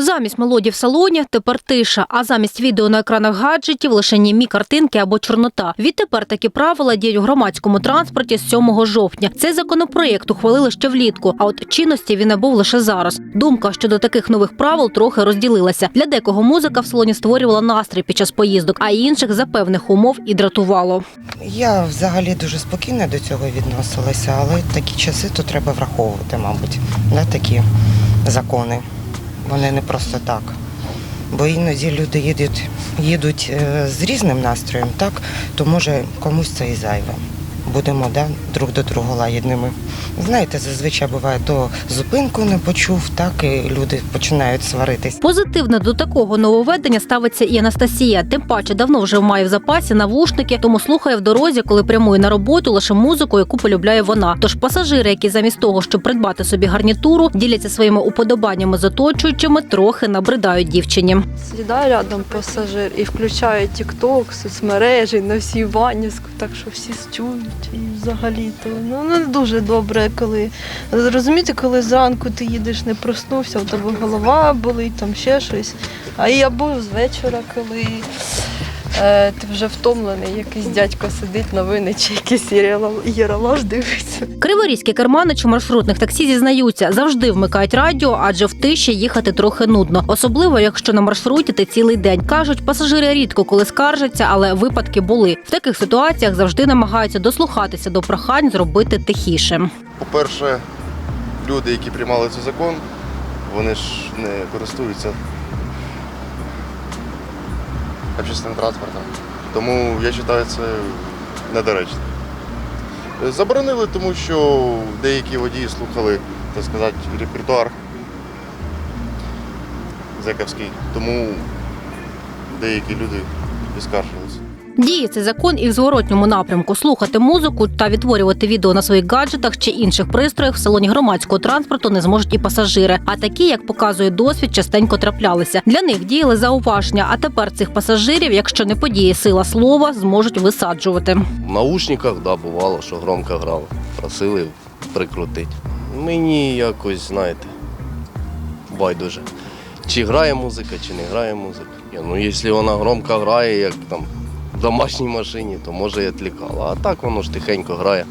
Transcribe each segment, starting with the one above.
Замість мелодій в салоні тепер тиша, а замість відео на екранах гаджетів лише німі картинки або чорнота. Відтепер такі правила діють у громадському транспорті з 7 жовтня. Цей законопроєкт ухвалили ще влітку, а от чинності він набув лише зараз. Думка щодо таких нових правил трохи розділилася. Для декого музика в салоні створювала настрій під час поїздок, а інших за певних умов і дратувало. Я взагалі дуже спокійно до цього відносилася, але такі часи то треба враховувати, мабуть, да, такі закони. Вони не просто так. Бо іноді люди їдуть, їдуть е, з різним настроєм, так, то може комусь це і зайве. Будемо да, друг до друга лагідними. Знаєте, зазвичай буває, то зупинку не почув, так і люди починають сваритись. Позитивно до такого нововведення ставиться і Анастасія. Тим паче давно вже має в запасі навушники, тому слухає в дорозі, коли прямує на роботу лише музику, яку полюбляє вона. Тож пасажири, які замість того, щоб придбати собі гарнітуру, діляться своїми уподобаннями з оточуючими, трохи набридають дівчині. Сідає рядом пасажир і включає тік-ток, соцмережі на всі Іванівську, так що всі чують. І взагалі то ну не дуже добре, коли розумієте, коли зранку ти їдеш, не проснувся, у тебе голова болить, там ще щось. А я або з вечора, коли е, ти вже втомлений, якийсь дядько сидить новини чи якийсь єралаш дивиться. Криворізькі керманичі маршрутних таксі зізнаються, завжди вмикають радіо, адже в тиші їхати трохи нудно, особливо якщо на маршруті ти цілий день. кажуть, пасажири рідко коли скаржаться, але випадки були. В таких ситуаціях завжди намагаються дослухатися до прохань зробити тихіше. По-перше, люди, які приймали цей закон, вони ж не користуються общественним транспортом. Тому я вважаю це недоречно. Заборонили, тому що деякі водії слухали, так сказати, репертуар зековський, тому деякі люди і скаржилися. Діє цей закон і в зворотньому напрямку слухати музику та відтворювати відео на своїх гаджетах чи інших пристроях в салоні громадського транспорту не зможуть і пасажири. А такі, як показує досвід, частенько траплялися. Для них діяли зауваження. А тепер цих пасажирів, якщо не подіє сила слова, зможуть висаджувати. В наушниках, да, бувало, що громко грав. Просили прикрутити. Мені якось, знаєте, байдуже. Чи грає музика, чи не грає музика. Ну, якщо вона громко грає, як там домашній машині, то може і відлікало. А так воно ж тихенько грає,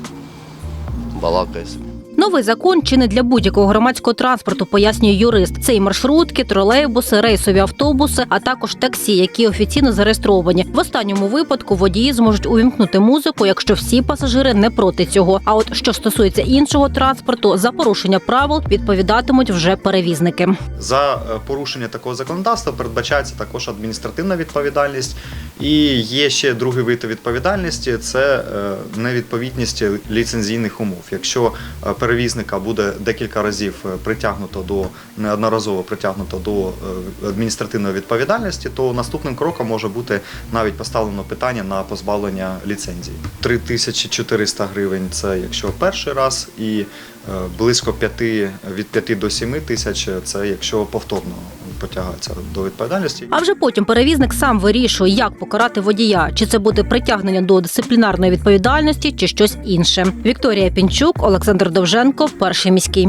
балакає собі. Новий закон чи не для будь-якого громадського транспорту, пояснює юрист. Це і маршрутки, тролейбуси, рейсові автобуси, а також таксі, які офіційно зареєстровані. В останньому випадку водії зможуть увімкнути музику, якщо всі пасажири не проти цього. А от що стосується іншого транспорту, за порушення правил відповідатимуть вже перевізники. За е, порушення такого законодавства передбачається також адміністративна відповідальність. І є ще другий вид відповідальності це е, невідповідність ліцензійних умов. Якщо е, перевізника буде декілька разів е, притягнуто до неодноразово притягнуто до е, адміністративної відповідальності, то наступним кроком може бути навіть поставлено питання на позбавлення ліцензії. 3400 гривень це якщо перший раз, і е, близько 5, від 5 до 7 тисяч це якщо повторно потягається до відповідальності. А вже потім перевізник сам вирішує, як покарати водія, чи це буде притягнення до дисциплінарної відповідальності, чи щось інше. Вікторія Пінчук, Олександр Довженко, перший міський.